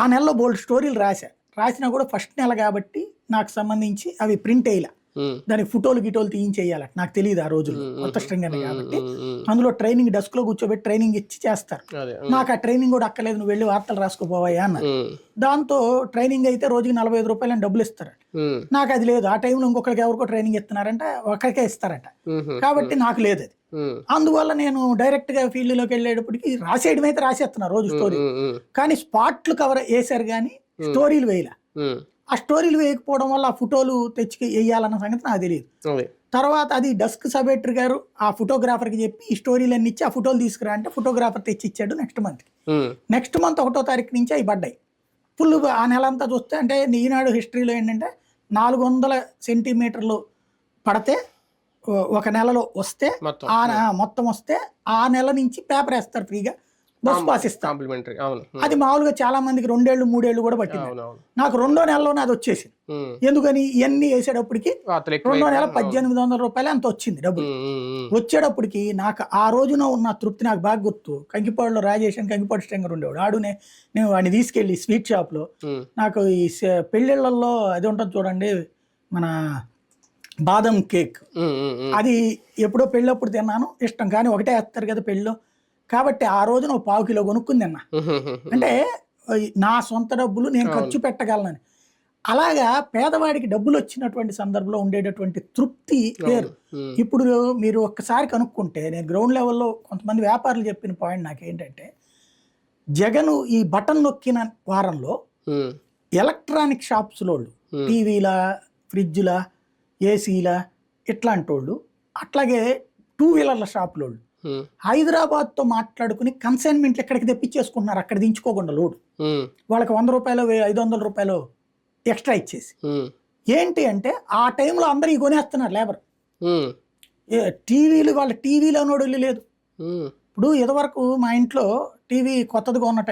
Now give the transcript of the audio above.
ఆ నెలలో బోల్డ్ స్టోరీలు రాశా. రాసినా కూడా ఫస్ట్ నెల కాబట్టి నాకు సంబంధించి అవి ప్రింట్ అయ్యలే. దానికి ఫోటోలు గిటోలు తీయించేయాలి. నాకు తెలియదు ఆ రోజుల్లో ఉమ్, కొత్త స్ట్రింగ్ అని కాబట్టి. అందులో ట్రైనింగ్ డెస్క్లో కూర్చోబెట్టి ట్రైనింగ్ ఇచ్చి చేస్తారు. నాకు ఆ ట్రైనింగ్ కూడా అక్కర్లేదు నువ్వు వెళ్ళి వార్తలు రాసుకోపోవాయా అన్నారు. ఉమ్, దాంతో ట్రైనింగ్ అయితే రోజుకి నలభై ఐదు రూపాయలు డబ్బులు ఇస్తారు. ఉమ్, నాకు అది లేదు. ఆ టైంలో ఇంకొకరికి ఎవరికో ట్రైనింగ్ ఇస్తున్నారంట ఒకరికే ఇస్తారట. కాబట్టి నాకు లేదు అది. అందువల్ల నేను డైరెక్ట్గా ఫీల్డ్లోకి వెళ్ళేటప్పటికి రాసేయడం అయితే రాసేస్తున్నా రోజు స్టోరీ కానీ స్పాట్లు కవర్ వేశారు కానీ స్టోరీలు వేయలే. ఆ స్టోరీలు వేయకపోవడం వల్ల ఆ ఫోటోలు తెచ్చి వేయాలన్న సంగతి నాకు తెలియదు. తర్వాత అది డస్క్ సబెటర్ గారు ఆ ఫోటోగ్రాఫర్కి చెప్పి ఈ స్టోరీలన్నీ ఇచ్చి ఆ ఫోటోలు తీసుకురా అంటే ఫోటోగ్రాఫర్ తెచ్చి ఇచ్చాడు నెక్స్ట్ మంత్కి ఉమ్, నెక్స్ట్ మంత్ ఒకటో తారీఖు నుంచి అవి పడ్డాయి. ఫుల్ ఆ నెల అంతా చూస్తే అంటే ఈనాడు హిస్టరీలో ఏంటంటే నాలుగు వందల సెంటీమీటర్లు పడితే ఒక నెలలో వస్తే ఆ మొత్తం వస్తే ఆ నెల నుంచి పేపర్ వేస్తారు ఫ్రీగా. బస్ పాస్ ఇస్తారు కాంప్లిమెంటరీ అవును. ఉమ్, అది మామూలుగా చాలా మందికి రెండేళ్ళు మూడేళ్ళు కూడా పట్టింది. నాకు రెండో నెలలోనే అది వచ్చేసింది. ఎందుకని ఇవన్నీ వేసేటప్పటికి రెండో నెల. పద్దెనిమిది వందల రూపాయలు అంత వచ్చింది డబ్బులు. వచ్చేటప్పటికి నాకు ఆ రోజున ఉన్న తృప్తి నాకు బాగా గుర్తు. కంకిపాడులో రాజేష్ అని కంకిపాడు స్టెంగర్ ఉండేవాడు. ఆడునే నేను వాడిని తీసుకెళ్ళి స్వీట్ షాప్లో ఉమ్, నాకు ఈ పెళ్ళిళ్ళల్లో అది ఉంటుంది చూడండి మన బాదం కేక్. అది ఎప్పుడో పెళ్ళప్పుడు తిన్నాను. ఇష్టం. కానీ ఒకటే వేస్తారు కదా పెళ్ళిలో కాబట్టి ఆ రోజున ఒక పావు కిలో ఉమ్, ఉమ్, అంటే నా సొంత డబ్బులు నేను ఖర్చు పెట్టగలనని. అలాగా పేదవాడికి డబ్బులు వచ్చినటువంటి సందర్భంలో ఉండేటటువంటి తృప్తి వేరు. ఉమ్, ఇప్పుడు మీరు ఒక్కసారి కనుక్కుంటే నేను గ్రౌండ్ లెవెల్లో కొంతమంది వ్యాపారులు చెప్పిన పాయింట్ నాకు ఏంటంటే జగన్ ఈ బటన్ నొక్కిన వారంలో ఎలక్ట్రానిక్ షాప్స్లో వాళ్ళు Hmm. టీవీల ఫ్రిడ్జ్ల ఏసీల ఇట్లాంటి వాళ్ళు అట్లాగే టూ వీలర్ల షాపుల వాళ్ళు ఉమ్, హైదరాబాద్తో మాట్లాడుకుని కన్సైన్మెంట్లు ఎక్కడికి తెప్పించేసుకుంటున్నారు? అక్కడ దించుకోకుండా లోడు. వాళ్ళకి వంద రూపాయలు ఐదు వందల రూపాయలు ఎక్స్ట్రా ఇచ్చేసి. ఏంటి అంటే ఆ టైంలో అందరూ కొనేస్తున్నారు లేబర్. టీవీలు వాళ్ళ టీవీలో నోడు లేదు. ఇప్పుడు ఇదివరకు మా ఇంట్లో టీవీ కొత్తదిగా ఉన్న